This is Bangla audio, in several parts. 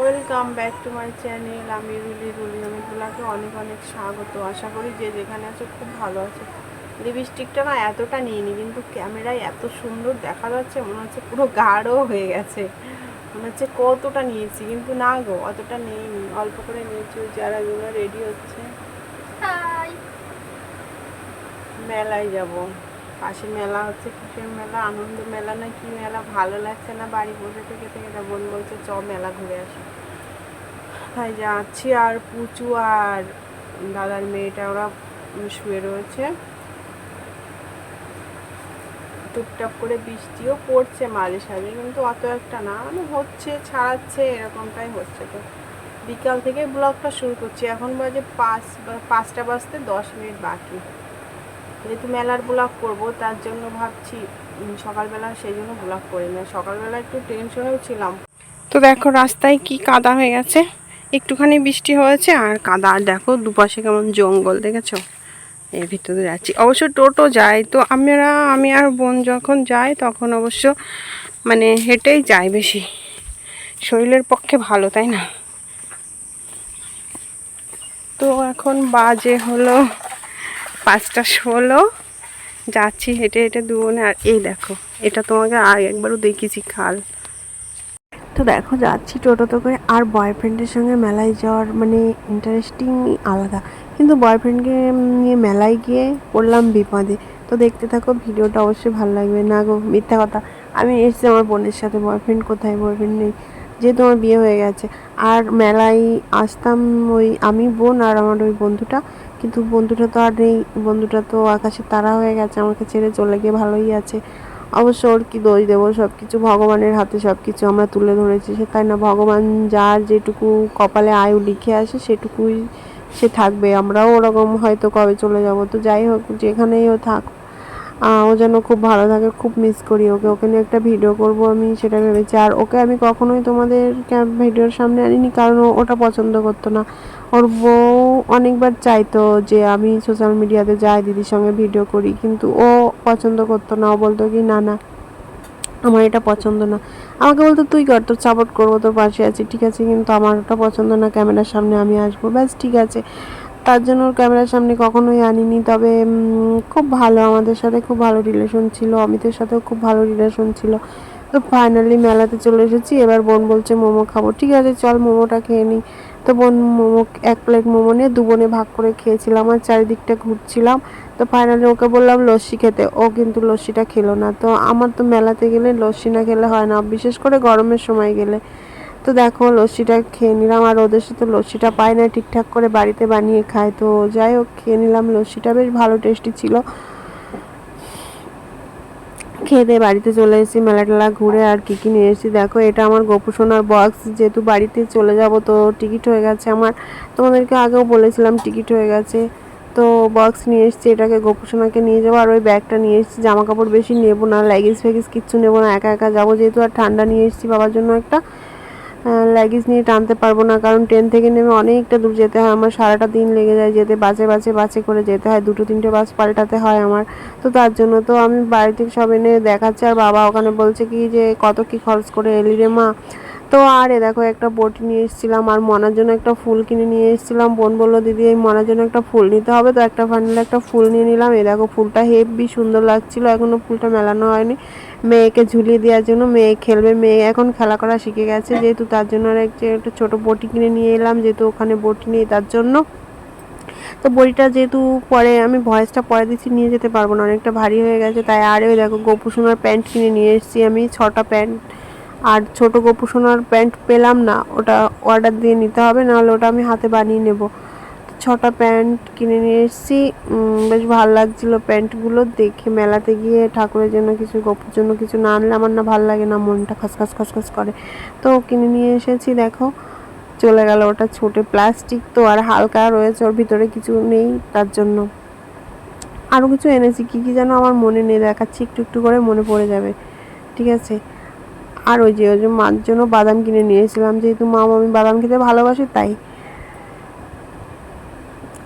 Welcome back to my channel আমি রুলি রুলি আমি তোমাকে অনেক অনেক স্বাগত। আশা করি যে যেখানে আছো খুব ভালো আছে। লিপস্টিকটা না এতটা নিইনি কিন্তু ক্যামেরায় এত সুন্দর দেখা যাচ্ছে মনে হচ্ছে পুরো গাঢ় হয়ে গেছে। মনে হচ্ছে কতটা নিয়েছি কিন্তু না গো অতটা নেইনি। অল্প করে নিয়েছি যারা গুলো রেডি হচ্ছে। মেলায় যাব। পাশে মেলা হচ্ছে কিসের মেলা, আনন্দ মেলা, না কি মেলা, ভালো লাগছে না বাড়ি বসে থেকে থেকে না বোন বলছে, চ মেলা ঘুরে আসি। তাই যাচ্ছি আর পুচু আর দাদার মেয়েটা, ওরা শুয়ে রয়েছে। টুকটাক করে বৃষ্টিও পড়ছে মাঝে সাঝে, কিন্তু অত একটা না মানে হচ্ছে, ছাড়াচ্ছে, এরকমটাই হচ্ছে তো। বিকাল থেকে ব্লগটা শুরু করছি, এখন বাজে পাঁচ পাঁচটা বাজতে দশ মিনিট বাকি। যেহেতু মেলার ব্লগ করব, তার জন্য ভাবছি সকালবেলা সেই জন্য ব্লগ করি না। সকালবেলা একটু টেনশনেও ছিলাম। তো দেখো রাস্তায় কি কাদা হয়ে গেছে। একটুখানি বৃষ্টি হয়েছে আর কাদা, আর দেখো দুপাশে কেমন জঙ্গল, দেখেছ? এর ভিতরে যাচ্ছি অবশ্য টোটো যায়, তো আমরা, আমি আর বোন যখন যাই, তখন অবশ্য মানে হেঁটেই যাই বেশি। শরীরের পক্ষে ভালো, তাই না? তো এখন বাজে হলো পাঁচটা ষোলো, যাচ্ছি হেঁটে হেঁটে দুবনে আর এই দেখো, এটা তোমাকে আর একবারও দেখিয়েছি খাল। তো দেখো, যাচ্ছি টোটোতে করে। আর বয়ফ্রেন্ডের সঙ্গে মেলায় যাওয়ার মানে ইন্টারেস্টিং আলাদা। কিন্তু বয়ফ্রেন্ডকে নিয়ে মেলায় গিয়ে পড়লাম বিপদে। তো দেখতে থাকো, ভিডিওটা অবশ্যই ভালো লাগবে। না গো, মিথ্যা কথা। আমি এসেছি আমার বোনের সাথে। বয়ফ্রেন্ড কোথায়? বয়ফ্রেন্ড নেই। যেহেতু আমার বিয়ে হয়ে গেছে। আর মেলায় আসতাম ওই আমি, বোন আর আমার ওই বন্ধুটা। কিন্তু বন্ধুটা তো আর নেই। বন্ধুটা তো আকাশে তারা হয়ে গেছে, আমাকে ছেড়ে চলে গিয়ে ভালোই আছে। অবশ্য ওর কি দোষ দেবো? সব কিছু ভগবানের হাতে সব কিছু আমরা তুলে ধরেছি, সে তাই না? ভগবান যার যেটুকু কপালে আয়ু লিখে আসে, সেটুকুই সে থাকবে। আমরাও ওরকম হয়তো কবে চলে যাব। তো যাই হোক, যেখানেই ও থাক ও যেন খুব ভালো থাকে, খুব মিস করি ওকে। ওকে নিয়ে একটা ভিডিও করব আমি, সেটা ভেবেছি। আর ওকে আমি কখনোই তোমাদের ভিডিওর সামনে আনিনি, কারণ ওটা পছন্দ করতো না। ওর বউ অনেকবার চাইতো যে আমি সোশ্যাল মিডিয়াতে যাই, দিদির সঙ্গে ভিডিও করি, কিন্তু ও পছন্দ করতো না। ও বলতো কি, না না, আমার এটা পছন্দ না। আমাকে বলতো, তুই কর, তোর সাপোর্ট করব, তোর পাশে আছি, ঠিক আছে? কিন্তু আমার ওটা পছন্দ না ক্যামেরার সামনে আমি আসব। ব্যাস, ঠিক আছে। তার জন্য ওর ক্যামেরার সামনে কখনোই আনিনি, তবে খুব ভালো আমাদের সাথে খুব ভালো রিলেশন ছিল, অমিতের সাথেও খুব ভালো রিলেশন ছিল। তো ফাইনালি মেলাতে চলে এসেছি, এবার বোন বলছে, মোমো খাব। ঠিক আছে, চল মোমোটা খেয়ে নিই তো বোন মোমো, এক প্লেট মোমো নিয়ে দু বোনে ভাগ করে খেয়েছিলাম আর চারিদিকটা ঘুরছিলাম। তো ফাইনালি ওকে বললাম, লস্যি খেতে। ও কিন্তু লস্যিটা খেলো না। তো আমার তো মেলাতে গেলে লস্যি না খেলে হয় না, বিশেষ করে গরমের সময় গেলে। তো দেখো, লস্যিটা খেয়ে নিলাম আর ওদের সাথে লস্যিটা পাই না, ঠিকঠাক করে বাড়িতে বানিয়ে খায়। তো যাই হোক, খেয়ে নিলাম, লস্যিটা বেশ ভালো টেস্টি ছিল। খেয়ে দিয়ে বাড়িতে চলে এসেছি, মেলা টেলা ঘুরে আর কী কী নিয়ে এসেছি। দেখো, এটা আমার গোপুসোনার বক্স যেহেতু বাড়িতে চলে যাব তো টিকিট হয়ে গেছে আমার। তোমাদেরকে আগেও বলেছিলাম টিকিট হয়ে গেছে। তো বক্স নিয়ে এসেছি, এটাকে গোপুসোনাকে নিয়ে যাব আর ওই ব্যাগটা নিয়ে এসেছি। জামা কাপড় বেশি নেব না লেগিংস ফেগিস কিচ্ছু নেব না, একা একা যাব যেহেতু আর ঠান্ডা নিয়ে এসেছি বাবার জন্য একটা। লেগিংস নিয়ে টানতে পারব না, কারণ ট্রেন থেকে নেমে অনেকটা দূর যেতে হয়। আমার সারাটা দিন লেগে যায় যেতে বাসে বাসে বাসে করে যেতে হয়। দুটো তিনটে বাস পাল্টাতে হয় আমার। তো তার জন্য তো আমি বাড়ি থেকে সব এনে দেখাচ্ছি, আর বাবা ওখানে বলছে কি যে, কত কি খরচ করে এলি রে মা? তো আর এ দেখো, একটা বটি নিয়ে এসেছিলাম আর মনার জন্য একটা ফুল কিনে নিয়ে এসেছিলাম। বোন বলল, দিদি, এই মনার জন্য একটা ফুল নিতে হবে। তো একটা ফাইনাল একটা ফুল নিয়ে নিলাম। এ দেখো, ফুলটা হেভি সুন্দর লাগছিল। এখনও ফুলটা মেলানো হয়নি। মেয়েকে ঝুলিয়ে দেওয়ার জন্য মেয়ে খেলবে। মেয়ে এখন খেলা করা শিখে গেছে। যেহেতু তার জন্য আর একটা ছোটো বটি কিনে নিয়ে এলাম, যেহেতু ওখানে বটি নেই তার জন্য। তো বইটা যেহেতু পরে, আমি ভয়েসটা পরে দিচ্ছি, নিয়ে যেতে পারব না। অনেকটা ভারী হয়ে গেছে। তাই আরে দেখো গোপু সোনার প্যান্ট কিনে নিয়ে এসেছি আমি। ছটা প্যান্ট আর ছোট গোপু সোনার প্যান্ট পেলাম না, ওটা অর্ডার দিয়ে নিতে হবে, নাহলে ওটা আমি হাতে বানিয়ে নেব। ছটা প্যান্ট কিনে নিয়ে এসেছি। বেশ ভালো লাগছিল প্যান্টগুলো, দেখে মেলাতে গিয়ে ঠাকুরের জন্য কিছু, গোপুর জন্য কিছু না আনলে আমার না ভালো লাগে না, মনটা খসখস খসখস করে। তো কিনে নিয়ে এসেছি, দেখো, চলে গেল ওটা ছোটে প্লাস্টিক তো, আর হালকা রয়েছে, ওর ভিতরে কিছু নেই তার জন্য। আরও কিছু এনেছি, কী কী যেন আমার মনে নেই, দেখাচ্ছি, একটু একটু করে মনে পড়ে যাবে, ঠিক আছে? আর ওই যে ওই যে মার জন্য বাদাম কিনে নিয়েছিলাম যেহেতু মা আমি বাদাম খেতে ভালোবাসি, তাই।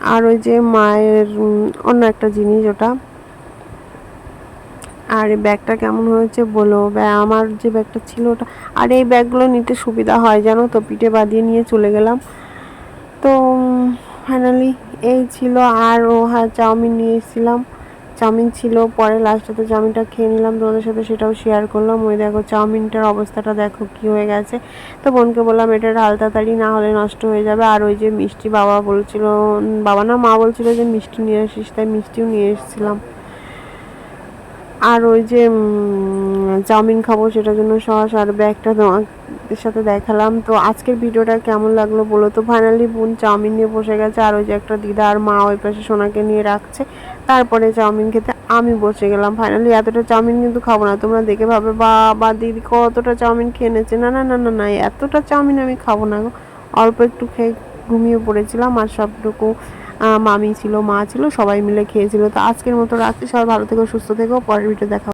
আর ওই যে মায়ের অন্য একটা জিনিস ওটা। আর এই ব্যাগটা কেমন হয়েছে বলো? ব্যা- আমার যে ব্যাগটা ছিল ওটা। আর এই ব্যাগগুলো নিতে সুবিধা হয়, জানো তো? পিঠে বাঁধিয়ে নিয়ে চলে গেলাম। তো ফাইনালি এই ছিল। আর ও হ্যাঁ চাউমিন নিয়ে এসেছিলাম। চাউমিন ছিল, পরে লাস্টে চাউমিনটা খেয়ে নিলাম তোমাদের সাথে সেটাও শেয়ার করলাম। ওই দেখো চাউমিনটার অবস্থাটা দেখো কি হয়ে গেছে। তো বোনকে বললাম, এটা হাল তাড়াতাড়ি না হলে নষ্ট হয়ে যাবে। আর ওই যে মিষ্টি বাবা বলছিল, বাবা না, মা বলছিল যে মিষ্টি নিয়ে আসিস, তাই মিষ্টিও নিয়ে এসেছিলাম। আর ওই যে চাউমিন খাব সেটার জন্য সস আর ব্যাগটা তোমাদের সাথে দেখালাম। তো আজকের ভিডিওটা কেমন লাগল বলো তো? ফাইনালি বোন চাউমিন নিয়ে বসে গেছে, আর ওই যে একটা দিদা আর মা ওই পাশে সোনাকে নিয়ে রাখছে। তারপরে চাউমিন খেতে আমি বসে গেলাম। ফাইনালি এতটা চাউমিন কিন্তু খাব না, তোমরা দেখে ভাবে বা বা দিদি কতটা চাউমিন খেয়ে নিয়েছে না না না না না, এতটা চাউমিন আমি খাব না অল্প একটু খেয়ে ঘুমিয়ে পড়েছিলাম, আর সবটুকু মামি ছিল, মা ছিল, সবাই মিলে খেয়েছিল। তো আজকের মতো রাখছি, সবাই ভালো থেকো, সুস্থ থেকো, পরের ভিডিও দেখা।